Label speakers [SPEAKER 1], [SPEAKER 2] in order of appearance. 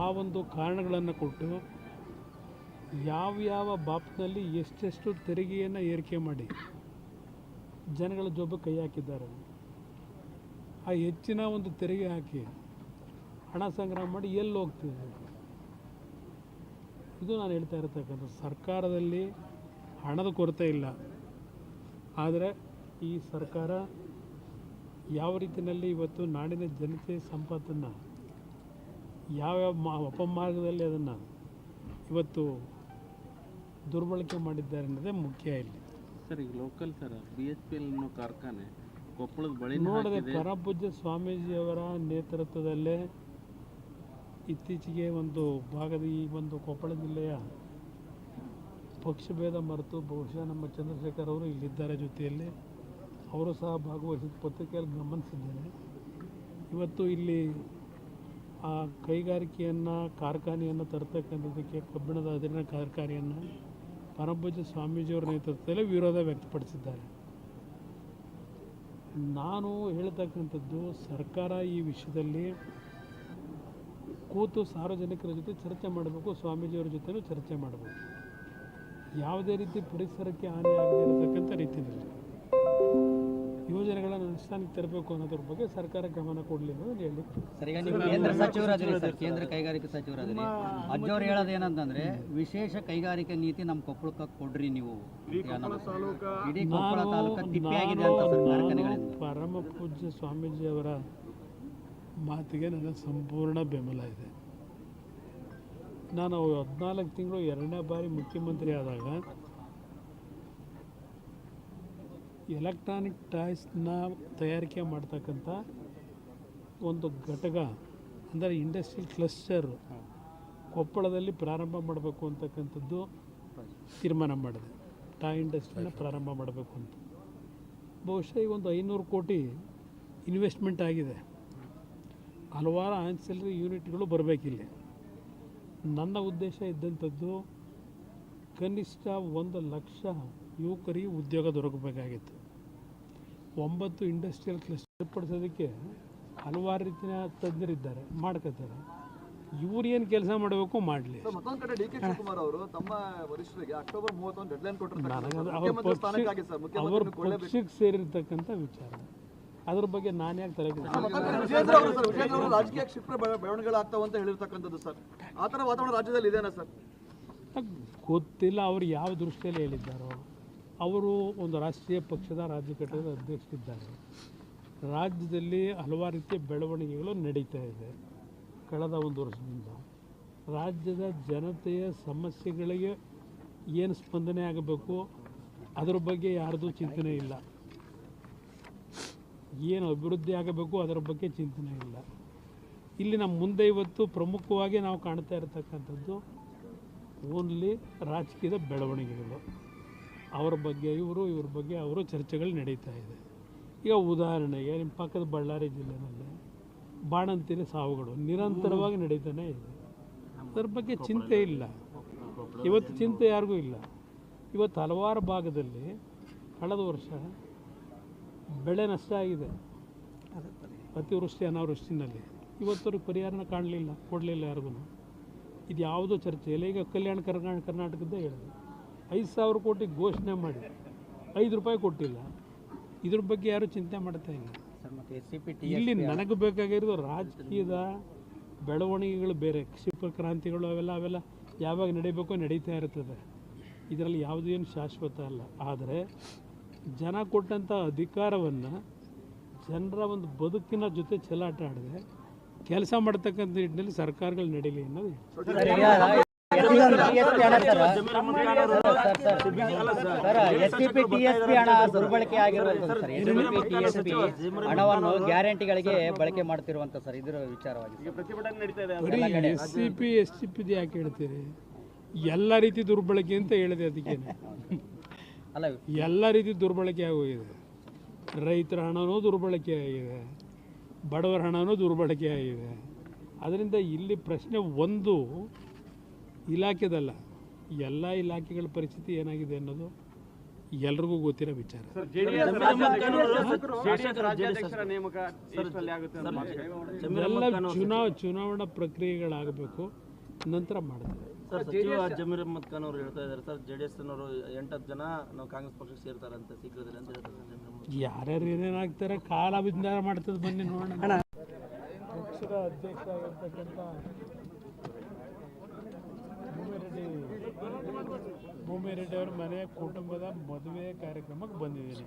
[SPEAKER 1] ಆ ಒಂದು ಕಾರಣಗಳನ್ನು ಕೊಟ್ಟು ಯಾವ್ಯಾವ ಬಾಪ್ನಲ್ಲಿ ಎಷ್ಟೆಷ್ಟು ತೆರಿಗೆಯನ್ನು ಏರಿಕೆ ಮಾಡಿ ಜನಗಳ ಜೊಬ್ಬ ಕೈ ಹಾಕಿದ್ದಾರೆ. ಆ ಹೆಚ್ಚಿನ ಒಂದು ತೆರಿಗೆ ಹಾಕಿ ಹಣ ಸಂಗ್ರಹ ಮಾಡಿ ಎಲ್ಲಿ ಹೋಗ್ತಿದೆ ಇದು ನಾನು ಹೇಳ್ತಾ ಇರತಕ್ಕಂಥ ಸರ್ಕಾರದಲ್ಲಿ ಹಣದ ಕೊರತೆ ಇಲ್ಲ. ಆದರೆ ಈ ಸರ್ಕಾರ ಯಾವ ರೀತಿಯಲ್ಲಿ ಇವತ್ತು ನಾಡಿನ ಜನತೆ ಸಂಪತ್ತನ್ನು ಯಾವ್ಯಾವ ಮಾ ಅಪಮಾರ್ಗದಲ್ಲಿ ಅದನ್ನು ಇವತ್ತು ದುರ್ಬಳಕೆ ಮಾಡಿದ್ದಾರೆ ಅನ್ನೋದೇ ಮುಖ್ಯ ಇಲ್ಲಿ.
[SPEAKER 2] ಸರ್ ಈಗ local sir B H P L ಅನ್ನೋ ಕಾರ್ಖಾನೆ ಕೊಪ್ಪಳದ ಬಳಿ
[SPEAKER 1] ನೋಡದೆ ಪರಪೂಜ್ಯ ಸ್ವಾಮೀಜಿಯವರ ನೇತೃತ್ವದಲ್ಲೇ ಇತ್ತೀಚೆಗೆ ಒಂದು ಭಾಗದ ಈ ಒಂದು ಕೊಪ್ಪಳ ಜಿಲ್ಲೆಯ ಪಕ್ಷಭೇದ ಮರೆತು ಬಹುಶಃ ನಮ್ಮ ಚಂದ್ರಶೇಖರ್ ಅವರು ಇಲ್ಲಿದ್ದಾರೆ ಜೊತೆಯಲ್ಲಿ. ಅವರು ಸಹ ಭಾಗವಹಿಸಿದ ಪತ್ರಿಕೆಯಲ್ಲಿ ಗಮನಿಸಿದ್ದೇನೆ. ಇವತ್ತು ಇಲ್ಲಿ ಆ ಕೈಗಾರಿಕೆಯನ್ನು, ಕಾರ್ಖಾನೆಯನ್ನು ತರ್ತಕ್ಕಂಥದ್ದಕ್ಕೆ ಕಬ್ಬಿಣದ ಅದಿರಿನ ಕಾರ್ಖಾನೆಯನ್ನು ಪರಮಪೂಜ್ಯ ಸ್ವಾಮೀಜಿಯವರ ನೇತೃತ್ವದಲ್ಲಿ ವಿರೋಧ ವ್ಯಕ್ತಪಡಿಸಿದ್ದಾರೆ. ನಾನು ಹೇಳ್ತಕ್ಕಂಥದ್ದು, ಸರ್ಕಾರ ಈ ವಿಷಯದಲ್ಲಿ ಕೂತು ಸಾರ್ವಜನಿಕರ ಜೊತೆ ಚರ್ಚೆ ಮಾಡಬೇಕು, ಸ್ವಾಮೀಜಿಯವರ ಜೊತೆನೂ ಚರ್ಚೆ ಮಾಡಬೇಕು. ಯಾವುದೇ ರೀತಿ ಪರಿಸರಕ್ಕೆ ಹಾನಿ ಇರತಕ್ಕಂಥ ರೀತಿಯಲ್ಲಿ. ಯೋಜನೆಗಳನ್ನು ಅನುಷ್ಠಾನಕ್ಕೆ ತರಬೇಕು ಅನ್ನೋದ್ರ ಬಗ್ಗೆ ಸರ್ಕಾರ ಗಮನ ಕೊಡಲಿ ಅನ್ನೋದು ಹೇಳಿ.
[SPEAKER 3] ಸರ್ ಈಗ ನೀವು ಕೇಂದ್ರ ಸಚಿವರಾದ್ರಿ ಸರ್ ಕೇಂದ್ರ ಕೈಗಾರಿಕಾ ಸಚಿವರಾದ್ರಿ. ಅಜ್ಜವ್ರು ಹೇಳೋದು ಏನಂತಂದ್ರೆ ವಿಶೇಷ ಕೈಗಾರಿಕಾ ನೀತಿ ನಮ್ಮ ಕೊಪ್ಪಳಕ್ಕೆ ಕೊಡ್ರಿ ನೀವು. ಇಡೀ ಕೊಪ್ಪಳ ತಾಲೂಕು ತಿಪ್ಪಿಯಾಗಿದೆ ಅಂತ ಸರ್
[SPEAKER 1] ನಾನು
[SPEAKER 3] ಕಾರ್ಖಾನೆಗಳಿಂದ.
[SPEAKER 1] ಪರಮ ಪೂಜ್ಯ ಸ್ವಾಮೀಜಿಯವರ ಮಾತಿಗೆ ನನ್ನ ಸಂಪೂರ್ಣ ಬೆಂಬಲ ಇದೆ. ನಾನು ಹದಿನಾಲ್ಕು ತಿಂಗಳು ಎರಡನೇ ಬಾರಿ ಮುಖ್ಯಮಂತ್ರಿ ಆದಾಗ ಎಲೆಕ್ಟ್ರಾನಿಕ್ ಟಾಯ್ಸ್ನ ತಯಾರಿಕೆ ಮಾಡ್ತಕ್ಕಂಥ ಒಂದು ಘಟಕ, ಅಂದರೆ ಇಂಡಸ್ಟ್ರಿ ಕ್ಲಸ್ಟರ್ ಕೊಪ್ಪಳದಲ್ಲಿ ಪ್ರಾರಂಭ ಮಾಡಬೇಕು ಅಂತಕ್ಕಂಥದ್ದು ತೀರ್ಮಾನ ಮಾಡಿದೆ. ಟಾಯ್ ಇಂಡಸ್ಟ್ರಿನ ಪ್ರಾರಂಭ ಮಾಡಬೇಕು ಅಂತ. ಬಹುಶಃ ಈ ಒಂದು ಐನೂರು ಕೋಟಿ ಇನ್ವೆಸ್ಟ್ಮೆಂಟ್ ಆಗಿದೆ. ಹಲವಾರು ಆನ್ಸಿಲರಿ ಯೂನಿಟ್ಗಳು ಬರಬೇಕಿಲ್ಲಿ. ನನ್ನ ಉದ್ದೇಶ ಇದ್ದಂಥದ್ದು ಕನಿಷ್ಠ ಒಂದು ಲಕ್ಷ ಯುವಕರಿಗೆ ಉದ್ಯೋಗ ದೊರಕಬೇಕಾಗಿತ್ತು. ಒಂಬತ್ತು ಇಂಡಸ್ಟ್ರಿಯಲ್ ಕ್ಲಸ್ಟರ್ ಪಡಿಸೋದಕ್ಕೆ ಹಲವಾರು ರೀತಿಯ ತಜ್ಞರಿದ್ದಾರೆ ಮಾಡ್ಕೋತಾರೆ ಇವ್ರು ಏನು ಕೆಲಸ ಮಾಡಬೇಕು ಮಾಡಲಿ.
[SPEAKER 4] ಅವರು
[SPEAKER 1] ಪಕ್ಷಕ್ಕೆ ಸೇರಿರ್ತಕ್ಕಂಥ ವಿಚಾರ. ಅದ್ರ ಬಗ್ಗೆ ನಾನು ಯಾಕೆ ತಲೆ
[SPEAKER 4] ರಾಜಕೀಯ ಕ್ಷಿಪ್ರ ಬೆಳ- ಬೆಳವಣಿಗೆಗಳಾಗ್ತಾವ ಅಂತ ಹೇಳಿರ್ತಕ್ಕಂಥದ್ದು ಸರ್. ಆ ಥರ ವಾತಾವರಣ ರಾಜ್ಯದಲ್ಲಿ ಇದೆನಾ ಸರ್?
[SPEAKER 1] ಗೊತ್ತಿಲ್ಲ ಅವ್ರು ಯಾವ ದೃಷ್ಟಿಯಲ್ಲಿ ಹೇಳಿದ್ದಾರೋ. ಅವರು ಒಂದು ರಾಷ್ಟ್ರೀಯ ಪಕ್ಷದ ರಾಜ್ಯ ಘಟಕದ ಅಧ್ಯಕ್ಷರಿದ್ದಾರೆ. ರಾಜ್ಯದಲ್ಲಿ ಹಲವಾರು ರೀತಿಯ ಬೆಳವಣಿಗೆಗಳು ನಡೀತಾ ಇದೆ ಕಳೆದ ಒಂದು ವರ್ಷದಿಂದ. ರಾಜ್ಯದ ಜನತೆಯ ಸಮಸ್ಯೆಗಳಿಗೆ ಏನು ಸ್ಪಂದನೆ ಆಗಬೇಕು, ಅದರ ಬಗ್ಗೆ ಯಾರದೂ ಚಿಂತನೆ ಇಲ್ಲ. ಏನು ಅಭಿವೃದ್ಧಿ ಆಗಬೇಕು, ಅದರ ಬಗ್ಗೆ ಚಿಂತನೆ ಇಲ್ಲ. ಇಲ್ಲಿ ನಮ್ಮ ಮುಂದೆ ಇವತ್ತು ಪ್ರಮುಖವಾಗಿ ನಾವು ಕಾಣ್ತಾ ಇರತಕ್ಕಂಥದ್ದು ಓನ್ಲಿ ರಾಜಕೀಯದ ಬೆಳವಣಿಗೆಗಳು. ಅವರ ಬಗ್ಗೆ, ಇವರು ಇವ್ರ ಬಗ್ಗೆ ಅವರು ಚರ್ಚೆಗಳು ನಡೀತಾ ಇದೆ. ಈಗ ಉದಾಹರಣೆಗೆ ನಿಮ್ಮ ಪಕ್ಕದ ಬಳ್ಳಾರಿ ಜಿಲ್ಲೆನಲ್ಲಿ ಬಾಣಂತಿನ ಸಾವುಗಳು ನಿರಂತರವಾಗಿ ನಡೀತಾನೆ ಇದೆ. ಅದರ ಬಗ್ಗೆ ಚಿಂತೆ ಇಲ್ಲ. ಇವತ್ತು ಚಿಂತೆ ಯಾರಿಗೂ ಇಲ್ಲ. ಇವತ್ತು ಹಲವಾರು ಭಾಗದಲ್ಲಿ ಕಳೆದ ವರ್ಷ ಬೆಳೆ ನಷ್ಟ ಆಗಿದೆ. ಅತಿವೃಷ್ಟಿ, ಅನಾವೃಷ್ಟಿನಲ್ಲಿ. ಇವತ್ತವ್ರಿಗೆ ಪರಿಹಾರನ ಕಾಣಲಿಲ್ಲ, ಕೊಡಲಿಲ್ಲ ಯಾರಿಗೂ. ಇದು ಯಾವುದೋ ಚರ್ಚೆ. ಇಲ್ಲ ಈಗ ಕಲ್ಯಾಣ ಕರ್ನಾಟಕದ ಕರ್ನಾಟಕದ್ದೇ ಹೇಳಿದೆ ಐದು ಸಾವಿರ ಕೋಟಿ ಘೋಷಣೆ ಮಾಡಿ ಐದು ರೂಪಾಯಿ ಕೊಟ್ಟಿಲ್ಲ ಇದ್ರ ಬಗ್ಗೆ ಯಾರೂ ಚಿಂತೆ ಮಾಡ್ತಾ ಇಲ್ಲ ಇಲ್ಲಿ ನನಗೆ ಬೇಕಾಗಿರೋದು ರಾಜಕೀಯದ ಬೆಳವಣಿಗೆಗಳು ಬೇರೆ ಕ್ಷಿಪ್ರ ಕ್ರಾಂತಿಗಳು ಅವೆಲ್ಲ ಅವೆಲ್ಲ ಯಾವಾಗ ನಡೀಬೇಕೋ ನಡೀತಾ ಇರ್ತದೆ ಇದರಲ್ಲಿ ಏನು ಶಾಶ್ವತ ಅಲ್ಲ ಆದರೆ ಜನ ಕೊಟ್ಟಂಥ ಅಧಿಕಾರವನ್ನು ಜನರ ಒಂದು ಬದುಕಿನ ಜೊತೆ ಚೆಲ್ಲಾಟ ಆಡಿದೆ ಕೆಲಸ ಮಾಡ್ತಕ್ಕಂಥ ನಿಟ್ಟಿನಲ್ಲಿ ಸರ್ಕಾರಗಳು ನಡೀಲಿ ಅನ್ನೋದು
[SPEAKER 3] S C P T S P ಹಣ ದುರ್ಬಳಕೆ ಆಗಿರುವಂತ ಸರ್ ಎಸ್ ಟಿ ಎಸ್ ಹಣವನ್ನು ಗ್ಯಾರಂಟಿಗಳಿಗೆ ಬಳಕೆ ಮಾಡ್ತಿರುವಂತ ಸರ್ ಇದರ ವಿಚಾರವಾಗಿ
[SPEAKER 1] S C P S C P ಯಾಕೆ ಹೇಳ್ತೀರಿ ಎಲ್ಲ ರೀತಿ ದುರ್ಬಳಕೆ ಅಂತ ಹೇಳಿದೆ ಅದಕ್ಕೆ
[SPEAKER 3] ಅಲ್ಲ
[SPEAKER 1] ಎಲ್ಲ ರೀತಿ ದುರ್ಬಳಕೆ ಆಗೋಗಿದೆ ರೈತರ ಹಣನೂ ದುರ್ಬಳಕೆ ಆಗಿದೆ ಬಡವರ ಹಣನೂ ದುರ್ಬಳಕೆ ಆಗಿದೆ ಅದರಿಂದ ಇಲ್ಲಿ ಪ್ರಶ್ನೆ ಒಂದು ಇಲಾಖೆದಲ್ಲ ಎಲ್ಲ ಇಲಾಖೆಗಳ ಪರಿಸ್ಥಿತಿ ಏನಾಗಿದೆ ಅನ್ನೋದು ಎಲ್ರಿಗೂ ಗೊತ್ತಿರೋ ವಿಚಾರ. ಎಲ್ಲ ಚುನಾವ ಚುನಾವಣಾ ಪ್ರಕ್ರಿಯೆಗಳಾಗಬೇಕು ನಂತರ ಮಾಡ್ತಾರೆ.
[SPEAKER 5] ಸರ್ ಸಚಿವ ಜಮೀರ್ ಅಹಮದ್ ಖಾನ್ ಅವರು ಹೇಳ್ತಾ ಇದ್ದಾರೆ ಸರ್ ಜೆ ಡಿ ಎಸ್ ಅವರು ಎಂಟತ್ತು ಜನ ನಾವು ಕಾಂಗ್ರೆಸ್ ಪಕ್ಷಕ್ಕೆ ಅಂತ ಶೀಘ್ರದಲ್ಲಿ ಅಂತ ಹೇಳ್ತಾರೆ
[SPEAKER 1] ಯಾರ್ಯಾರು ಏನೇನಾಗ್ತಾರೆ ಕಾಲ ವಿಜ್ಞಾನ ಮಾಡ್ತದೆ ಬನ್ನಿ ನೋಡೋಣ. ಪಕ್ಷದ ಅಧ್ಯಕ್ಷರಾಗಿರ್ತಕ್ಕಂಥ ಭೂಮಿರೆಡ್ಡಿ ಮನೆಯ ಕುಟುಂಬದ ಮದುವೆ ಕಾರ್ಯಕ್ರಮಕ್ಕೆ ಬಂದಿದ್ದೀನಿ.